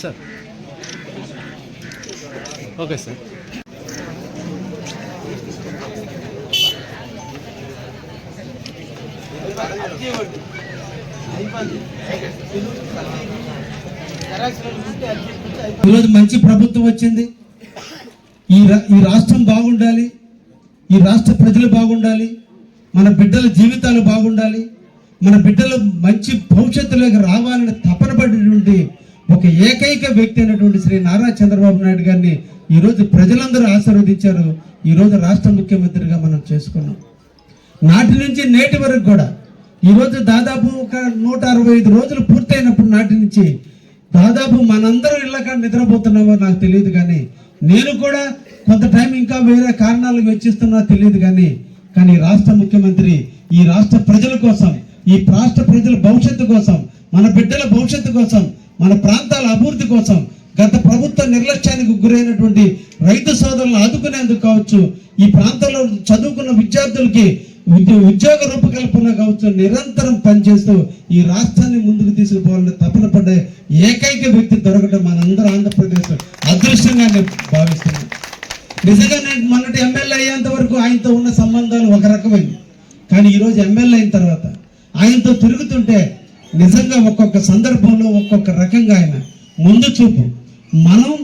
Sir. Okay sir. ఈరోజు మంచి ప్రభుత్వం వచ్చింది. ఈ ఈ రాష్ట్రం బాగుండాలి. ఈ రాష్ట్ర ప్రజలు బాగుండాలి. మన బిడ్డల జీవితాలు బాగుండాలి. మన బిడ్డలు మంచి భవిష్యత్తులోకి రావాలని తపన పడినటువంటి ఒక ఏకైక వ్యక్తి అయినటువంటి శ్రీ నారా చంద్రబాబు నాయుడు గారిని ఈరోజు ప్రజలందరూ ఆశీర్వదించారు. ఈరోజు రాష్ట్ర ముఖ్యమంత్రిగా మనం చేసుకున్నాం. నాటి నుంచి నేటి వరకు కూడా ఈరోజు దాదాపు ఒక నూట అరవై ఐదు రోజులు పూర్తయినప్పుడు నాటి నుంచి దాదాపు మనందరం ఇళ్ళక నిద్రపోతున్నామో నాకు తెలియదు కానీ నేను కూడా కొంత టైం ఇంకా వేరే కారణాలు వెచ్చిస్తున్నా తెలియదు కానీ కానీ రాష్ట్ర ముఖ్యమంత్రి ఈ రాష్ట్ర ప్రజల కోసం ఈ రాష్ట్ర ప్రజల భవిష్యత్తు కోసం మన బిడ్డల భవిష్యత్తు కోసం మన ప్రాంతాల అభివృద్ధి కోసం గత ప్రభుత్వ నిర్లక్ష్యానికి గురైనటువంటి రైతు సోదరులను ఆదుకునేందుకు కావచ్చు ఈ ప్రాంతంలో చదువుకున్న విద్యార్థులకి ఉద్యోగ రూపకల్పన కావచ్చు నిరంతరం పనిచేస్తూ ఈ రాష్ట్రాన్ని ముందుకు తీసుకుపోవాలని తపన పడే ఏకైక వ్యక్తి దొరకడం మనందరూ ఆంధ్రప్రదేశ్ అదృష్టంగా నేను భావిస్తున్నాను. నిజంగా నేను మొన్నటి ఎమ్మెల్యే అయ్యేంత వరకు ఆయనతో ఉన్న సంబంధాలు ఒక రకమైనవి. కానీ ఈరోజు ఎమ్మెల్యే అయిన తర్వాత ఆయనతో తిరుగుతుంటే నిజంగా ఒక్కొక్క సందర్భంలో ఒక్కొక్క రకంగా ఆయన ముందు చూపు. మనం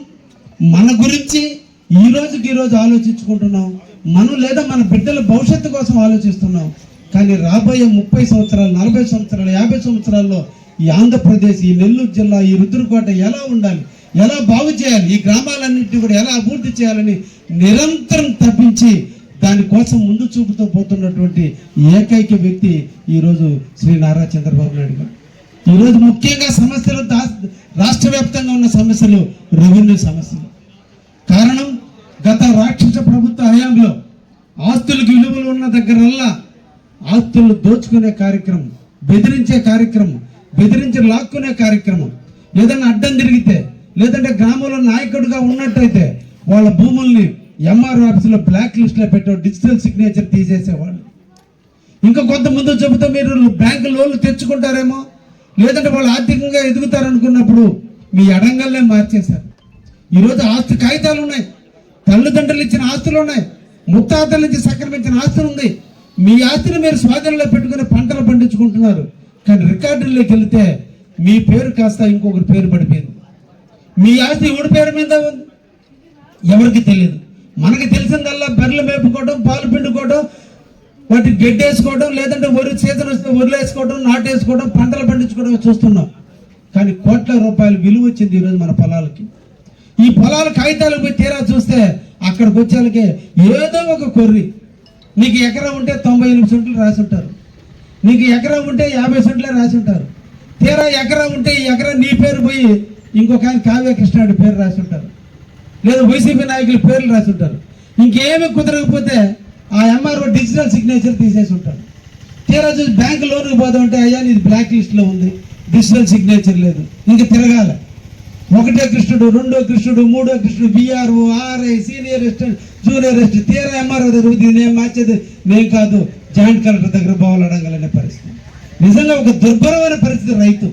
మన గురించి ఈ రోజుకి ఈ రోజు ఆలోచించుకుంటున్నాం. మనం లేదా మన బిడ్డల భవిష్యత్తు కోసం ఆలోచిస్తున్నాం. కానీ రాబోయే ముప్పై సంవత్సరాలు నలభై సంవత్సరాలు యాభై సంవత్సరాల్లో ఈ ఆంధ్రప్రదేశ్ ఈ నెల్లూరు జిల్లా ఈ రుద్రకోట ఎలా ఉండాలి? ఎలా బాగు చేయాలి? ఈ గ్రామాలన్నింటినీ కూడా ఎలా అభివృద్ధి చేయాలని నిరంతరం తప్పించి దానికోసం ముందు చూపుతో పోతున్నటువంటి ఏకైక వ్యక్తి ఈరోజు శ్రీ నారా చంద్రబాబు నాయుడు గారు. ఈరోజు ముఖ్యంగా సమస్యలు రాష్ట్ర వ్యాప్తంగా ఉన్న సమస్యలు రెవెన్యూ సమస్యలు. కారణం గత రాక్షస ప్రభుత్వ హయాంలో ఆస్తులకు విలువలు ఉన్న దగ్గరల్లా ఆస్తులు దోచుకునే కార్యక్రమం బెదిరించే కార్యక్రమం బెదిరించి లాక్కునే కార్యక్రమం ఏదైనా అడ్డం తిరిగితే లేదంటే గ్రామంలో నాయకుడిగా ఉన్నట్టయితే వాళ్ళ భూముల్ని ఎంఆర్ ఆఫీసులో బ్లాక్ లిస్ట్లో పెట్టే డిజిటల్ సిగ్నేచర్ తీసేసేవాళ్ళు. ఇంకా కొంతమంది చెబుతా మీరు బ్యాంకు లోన్లు తెచ్చుకుంటారేమో లేదంటే వాళ్ళు ఆర్థికంగా ఎదుగుతారనుకున్నప్పుడు మీ అడంగల్నే మార్చేశారు. ఈరోజు ఆస్తి కాగితాలు ఉన్నాయి తల్లిదండ్రులు ఇచ్చిన ఆస్తులు ఉన్నాయి ముత్తాతల నుంచి సక్రమించిన ఆస్తులు ఉంది. మీ ఆస్తిని మీరు స్వాధీనంలో పెట్టుకుని పంటలు పండించుకుంటున్నారు. కానీ రికార్డుల్లోకి వెళితే మీ పేరు కాస్త ఇంకొకరి పేరు పడిపోయింది. మీ ఆస్తి ఎవడి పేరు మీద ఉంది? ఎవరికి తెలియదు. మనకి తెలిసిందల్లా బెర్లు మేపుకోవడం పాలు పిండుకోవడం వాటి గెడ్డేసుకోవడం లేదంటే వరి సీజన్ వస్తే వరిలు వేసుకోవడం పంటలు పండించుకోవడం చూస్తున్నాం. కానీ కోట్ల రూపాయలు విలువ వచ్చింది ఈరోజు మన పొలాలకి. ఈ పొలాల కాగితాలకు పోయి తీరా చూస్తే అక్కడికి వచ్చేళ్ళకి ఏదో ఒక కొర్రి. నీకు ఎకరా ఉంటే తొంభై ఎనిమిది సెంట్లు రాసి ఉంటారు. నీకు ఎకరా ఉంటే యాభై సెంట్లే రాసి ఉంటారు. తీరా ఎకరా ఉంటే ఈ ఎకరా నీ పేరు పోయి ఇంకొక ఆయన కావ్య కృష్ణాడి పేరు రాసి ఉంటారు. లేదా వైసీపీ నాయకుల పేర్లు రాసి ఉంటారు. ఇంకేమీ కుదరకపోతే ఆ ఎంఆర్ఓ డిజిటల్ సిగ్నేచర్ తీసేసి ఉంటారు. తీరా చూసి బ్యాంక్ లోన్కి పోదామంటే అయ్యా నీది బ్లాక్ లిస్ట్లో ఉంది. డిజిటల్ సిగ్నేచర్ లేదు. ఇంక తిరగాల. ఒకటే కృష్ణుడు రెండో కృష్ణుడు మూడో కృష్ణుడు BRO RI senior assistant junior assistant తీరా ఎంఆర్ఓ దగ్గర ఇది నేను మార్చేది? నేను కాదు. జాయింట్ కలెక్టర్ దగ్గర పోవాలనగలనే పరిస్థితి. నిజంగా ఒక దుర్భరమైన పరిస్థితి రైతు.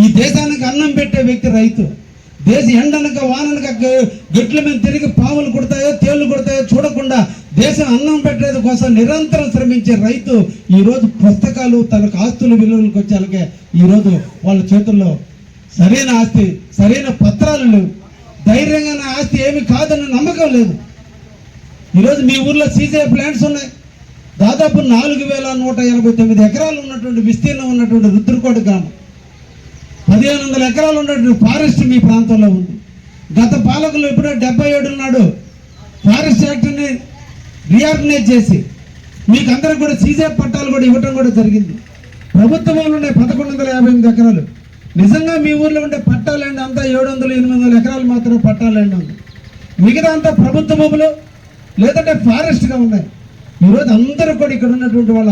ఈ దేశానికి అన్నం పెట్టే వ్యక్తి రైతు. దేశ ఎండనక వాననక గట్ల మీద తిరిగి పాములు కొడతాయో తేళ్ళు కొడతాయో చూడకుండా దేశం అన్నం పెట్టేది కోసం నిరంతరం శ్రమించే రైతు ఈరోజు పుస్తకాలు తనకు ఆస్తులు విలువలకు వచ్చేలాగే ఈరోజు వాళ్ళ చేతుల్లో సరైన ఆస్తి సరైన పత్రాలు లేవు. ధైర్యంగా నా ఆస్తి ఏమి కాదన్న నమ్మకం లేదు. ఈరోజు మీ ఊర్లో సీజే ప్లాంట్స్ ఉన్నాయి. దాదాపు నాలుగు వేల నూట ఎనభై తొమ్మిది ఎకరాలు ఉన్నటువంటి విస్తీర్ణం ఉన్నటువంటి రుద్రకోట గ్రామం. పదిహేను వందల ఎకరాలు ఉన్నటువంటి ఫారెస్ట్ మీ ప్రాంతంలో ఉంది. గత పాలకులు ఎప్పుడో డెబ్బై ఏడు నాడు ఫారెస్ట్ యాక్ట్ని రీఆర్గనైజ్ చేసి మీకు అందరికి కూడా సీజే పట్టాలు కూడా ఇవ్వటం కూడా జరిగింది. ప్రభుత్వం వాళ్ళు ఉండే పదకొండు వందల యాభై ఎనిమిది ఎకరాలు. నిజంగా మీ ఊర్లో ఉండే పట్టాలండి అంతా ఏడు వందలు ఎనిమిది వందల ఎకరాలు మాత్రమే పట్టాలండి ఉంది. మిగతా అంతా ప్రభుత్వ భూములు లేదంటే ఫారెస్ట్గా ఉన్నాయి. ఈరోజు అందరూ కూడా ఇక్కడ ఉన్నటువంటి వాళ్ళు